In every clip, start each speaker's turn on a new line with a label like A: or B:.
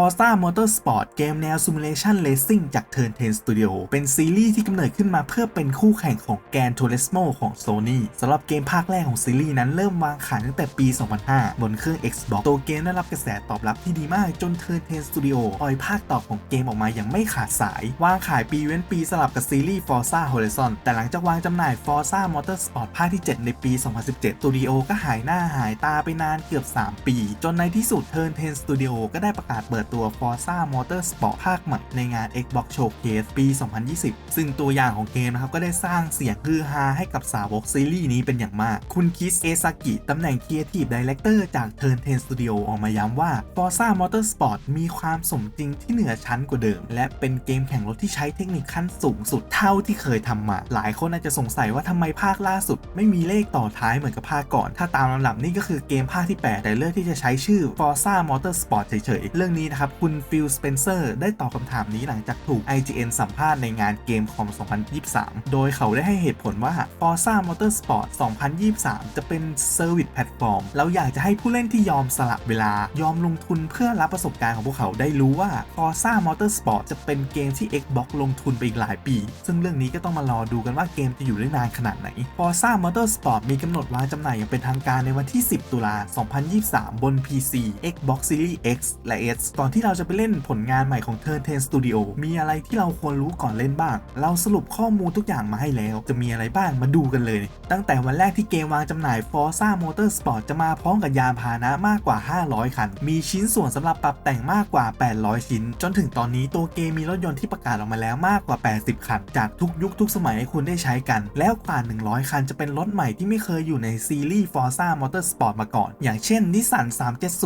A: Forza Motorsport เกมแนว Simulation Racing จาก Turn 10 Studio เป็นซีรีส์ที่กำเนิดขึ้นมาเพื่อเป็นคู่แข่งของ Gran Turismo ของ Sony สำหรับเกมภาคแรกของซีรีส์นั้นเริ่มวางขายตั้งแต่ปี 2005 บนเครื่อง Xbox ตัวเกมได้รับกระแสตอบรับที่ดีมากจน Turn 10 Studio ปล่อยภาคต่อของเกมออกมาอย่างไม่ขาดสาย วางขายปีเว้นปีสลับกับซีรีส์ Forza Horizon แต่หลังจากวางจำหน่าย Forza Motorsport ภาคที่ 7 ในปี 2017สตูดิโอก็หายหน้าหายตาไปนานเกือบ 3 ปี จนในที่สุด Turn 10 Studio ก็ได้ประกาศเปิดตัว Forza Motorsport ภาคใหม่ในงาน Xbox Showcase ปี 2020 ซึ่งตัวอย่างของเกมนะครับก็ได้สร้างเสียงฮือฮาให้กับสาวกซีรีส์นี้เป็นอย่างมาก คุณคิสเอซากิตำแหน่ง Creative Director จาก Turn 10 Studio ออกมาย้ำว่า Forza Motorsport มีความสมจริงที่เหนือชั้นกว่าเดิม และเป็นเกมแข่งรถที่ใช้เทคนิคขั้นสูงสุดเท่าที่เคยทำมา หลายคนอาจจะสงสัยว่าทำไมภาคล่าสุด ไม่มีเลขต่อท้ายเหมือนกับภาคก่อน ถ้าตามลำดับนี่ก็คือเกมภาคที่ 8 แต่เลือกที่จะใช้ชื่อ Forza Motorsport เฉยๆ เรื่องนี้นะครับ คุณฟิลสเปนเซอร์ได้ตอบคำถามนี้หลังจากถูก IGN สัมภาษณ์ในงานเกมคอม 2023 โดยเขาได้ให้เหตุผลว่า Forza Motorsport 2023 จะเป็นเซอร์วิสแพลตฟอร์มเราอยากจะให้ผู้เล่นที่ยอมสละเวลายอมลงทุนเพื่อรับประสบการณ์ของพวกเขาได้รู้ว่า Forza Motorsport จะเป็นเกมที่ Xbox ลงทุนไปอีกหลายปี ซึ่งเรื่องนี้ก็ต้องมารอดูกันว่าเกมจะอยู่ได้นานขนาดไหน Forza Motorsport มีกำหนดวางจำหน่ายอย่างเป็นทางการในวันที่ 10 ตุลา 2023 บน PC Xbox Series X และ S ก่อนที่เราจะไปเล่นผลงานใหม่ของ Turn 10 Studio มีอะไรที่เราควรรู้ก่อนเล่นบ้าง เราสรุปข้อมูลทุกอย่างมาให้แล้ว จะมีอะไรบ้างมาดูกันเลย ตั้งแต่วันแรกที่เกมวางจำหน่าย Forza Motorsport จะมาพร้อมกับยานพาหนะมากกว่า 500 คัน มีชิ้นส่วนสำหรับปรับแต่งมากกว่า 800 ชิ้น จนถึงตอนนี้ตัวเกมมีรถยนต์ที่ประกาศออกมาแล้วมากกว่า 80 คัน จากทุกยุคทุกสมัยให้คุณได้ใช้กัน แล้วกว่า 100 คันจะเป็นรถใหม่ที่ไม่เคยอยู่ในซีรีส์ Forza Motorsport มาก่อน อย่างเช่น Nissan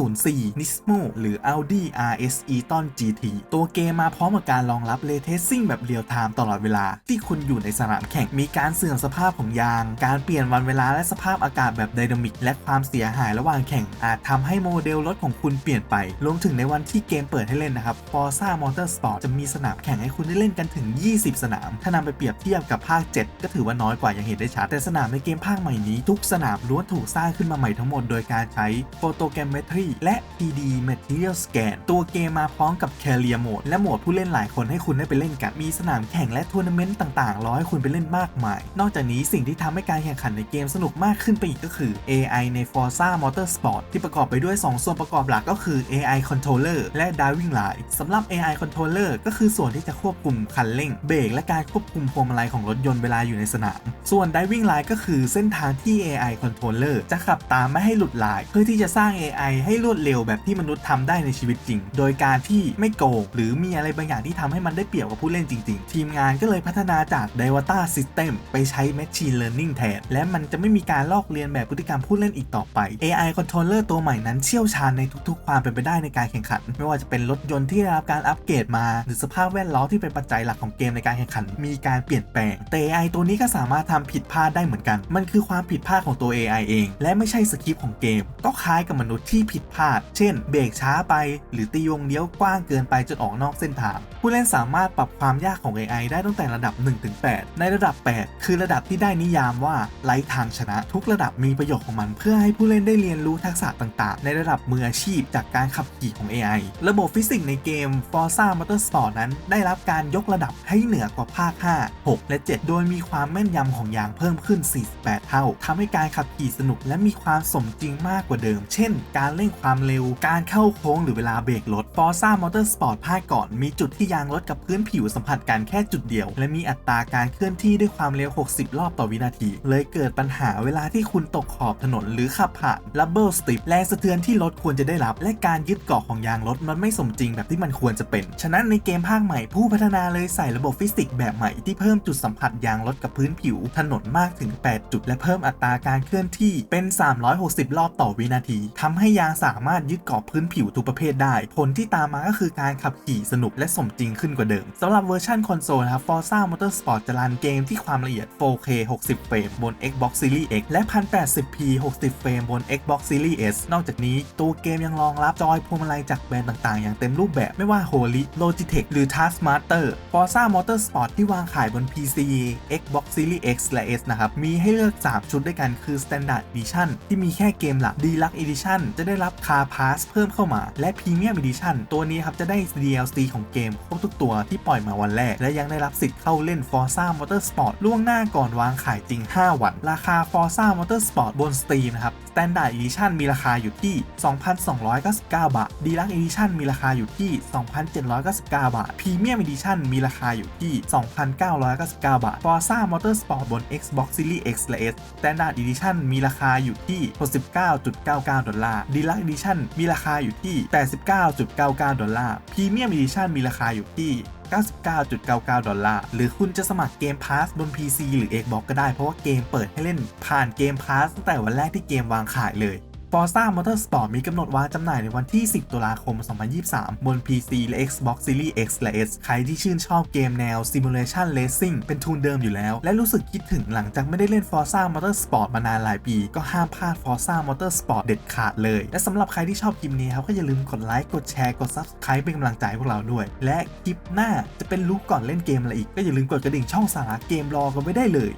A: 3704 Nismo หรือ Audi RS e-tron GT ตัวเกมมาพร้อมกับการรองรับ Ray Tracing แบบเรียลไทม์ตลอดเวลา ที่คุณอยู่ในสนามแข่งมีการเสื่อมสภาพของยาง การเปลี่ยนวันเวลาและสภาพอากาศแบบไดนามิก และความเสียหายระหว่างแข่ง อาจทำให้โมเดลรถของคุณเปลี่ยนไป รวมถึงในวันที่เกมเปิดให้เล่นนะครับ Forza Motorsport จะมีสนามแข่งให้คุณได้เล่นกันถึง 20 สนาม ถ้านำไปเปรียบเทียบกับภาค 7 ก็ถือว่าน้อยกว่าอย่างเห็นได้ชัดแต่สนามในเกมภาคใหม่นี้ ทุกสนามล้วนถูกสร้างขึ้นมาใหม่ทั้งหมดโดยการใช้ Photogrammetry และ 3D Material Scan ตัวเกมมาพร้อมกับ Career Mode และโหมดผู้เล่นหลายคนให้คุณได้ไปเล่นกัน มีสนามแข่งและทัวร์นาเมนต์ต่างๆรอให้คุณไปเล่นมากมาย นอกจากนี้สิ่งที่ทำให้การแข่งขันในเกมสนุกมากขึ้นไปอีกก็คือ AI ใน Forza Motorsport ที่ประกอบไปด้วย 2 ส่วนประกอบหลักก็คือ AI Controller และ Driving Line สำหรับ AI Controller ก็คือส่วนที่จะควบคุมคันเร่ง เบรกและการควบคุมพวงมาลัยของรถยนต์เวลาอยู่ในสนาม ส่วน Driving Line ก็คือเส้นทางที่ AI Controller จะขับตามไม่ให้หลุดลาย เพื่อที่จะสร้าง AI ให้รวดเร็วแบบที่มนุษย์ทำได้ในชีวิตจริงโดยการที่ไม่โกงหรือมีอะไรบางอย่างที่ทำให้มันได้เปรียบกับผู้เล่นจริง ๆ ทีมงานก็เลยพัฒนาจาก Data System ไปใช้ Machine Learning แทน และมันจะไม่มีการลอกเลียนแบบพฤติกรรมผู้เล่นอีกต่อไป AI Controller ตัวใหม่นั้นเชี่ยวชาญในทุกๆ ความเป็นไปได้ในการแข่งขัน ไม่ว่าจะเป็นรถยนต์ที่ได้รับการอัปเกรดมา หรือสภาพแวดล้อมที่เป็นปัจจัยหลักของเกมในการแข่งขัน มีการเปลี่ยนแปลง แต่ AI ตัวนี้ก็สามารถทำผิดพลาดได้เหมือนกัน มันคือความผิดพลาดของตัว AI เอง และไม่ใช่สคริปต์ของเกม ก็คล้ายกับมนุษย์ที่ผิดพลาด เช่น เบรกช้าไป หรือตีวงเลี้ยวกว้างเกินไปจนออกนอกเส้นทาง ผู้เล่นสามารถปรับความยากของ AI ได้ตั้งแต่ระดับ 1-8 ในระดับ 8 คือระดับที่ได้นิยามว่าไร้ทางชนะ ทุกระดับมีประโยชน์ของมัน เพื่อให้ผู้เล่นได้เรียนรู้ทักษะต่างๆ ในระดับมืออาชีพจากการขับขี่ของ AI ระบบฟิสิกส์ในเกม Forza Motorsport นั้น ได้รับการยกระดับให้เหนือกว่าภาค 5 6 และ 7 โดยมีความแม่นยำของยางเพิ่มขึ้น 48 เท่าทำให้การขับขี่สนุกและมีความสมจริงมากกว่าเดิม เช่น การเร่งความเร็ว การเข้าโค้งหรือเวลาเบรกรถ Forza Motorsport ภาคก่อน มีจุดที่ยางรถกับพื้นผิวสัมผัสกันแค่จุดเดียว และมีอัตราการเคลื่อนที่ด้วยความเร็ว 60 รอบต่อวินาที เลยเกิดปัญหาเวลาที่คุณตกขอบถนนหรือขับผ่าน Rubble Strip แรงสะเทือนที่รถควรจะได้รับ และการยึดเกาะของยางรถมันไม่สมจริงแบบที่มันควรจะเป็น ฉะนั้นในเกมภาคใหม่ผู้พัฒนาเลยใส่ระบบฟิสิกส์แบบใหม่ที่เพิ่มจุดสัมผัสยางรถกับพื้นผิว ถนนมากถึง 8 จุด และเพิ่มอัตราการเคลื่อนที่เป็น 360 รอบต่อวินาทีทำให้ยางสามารถยึดเกาะพื้นผิวทุกประเภทได้ผลที่ตามมาก็คือการขับขี่สนุกและสมจริงขึ้นกว่าเดิมสำหรับเวอร์ชันคอนโซลนะครับ Forza Motorsport จะรันเกมที่ความละเอียด 4K 60 เฟรมบน Xbox Series X และ 1080p 60 เฟรมบน Xbox Series S นอกจากนี้ตัวเกมยังรองรับจอยพวงมาลัยจากแบรนด์ต่างๆ อย่างเต็มรูปแบบไม่ว่า Holy Logitech หรือ Taskmaster Forza Motorsport ที่วางขายบน PC Xbox Series X และ S นะครับ มีให้เลือก 3 ชุดด้วยกันคือ Standard Edition ที่มีแค่เกมหลัก Deluxe Edition จะได้รับ Car Pass เพิ่มเข้ามา และ Premium Edition ตัวนี้ครับจะได้ DLC ของเกมครบทุกตัวที่ปล่อยมาวันแรก และยังได้รับสิทธิ์เข้าเล่น Forza Motorsport ล่วงหน้าก่อนวางขายจริง 5 วัน ราคา Forza Motorsport บน Steam นะครับ Standard Edition มีราคาอยู่ที่ 2,299 บาท Deluxe Edition มีราคาอยู่ที่ 2,799 บาท Premium Edition มีราคาอยู่ที่ 2,999 บาท Forza Motorsport บน Xbox Series X และ S Standard Edition มีราคาอยู่ที่ 69.99 ดอลลาร์ Deluxe Edition มีราคาอยู่ที่ 89 99.99 ดอลลาร์พรีเมียมอีดิชั่นมีราคาอยู่ที่ 99.99 ดอลลาร์ หรือคุณจะสมัครเกมพาสบน PC หรือ Xbox ก็ได้ เพราะว่าเกมเปิดให้เล่นผ่านเกมพาสตั้งแต่วันแรกที่เกมวางขายเลย Forza Motorsport มีกำหนดวางจำหน่ายในวันที่ 10 ตุลาคม 2023 บน PC และ Xbox Series X และ S ใครที่ชื่นชอบเกมแนว Simulation Racing เป็นทูนเดิมอยู่แล้ว และรู้สึกคิดถึงหลังจากไม่ได้เล่น Forza Motorsport มานานหลายปี ก็ห้ามพลาด Forza Motorsport เด็ดขาดเลย และสำหรับใครที่ชอบคลิปนี้ครับก็อย่าลืมกดไลค์ กดแชร์ กด Subscribe เป็นกำลังใจให้พวกเราด้วย และคลิปหน้าจะเป็นรู้ก่อนเล่นเกมอะไรอีกก็อย่าลืมกดกระดิ่งช่องสาระเกมรอกันไว้ได้เลย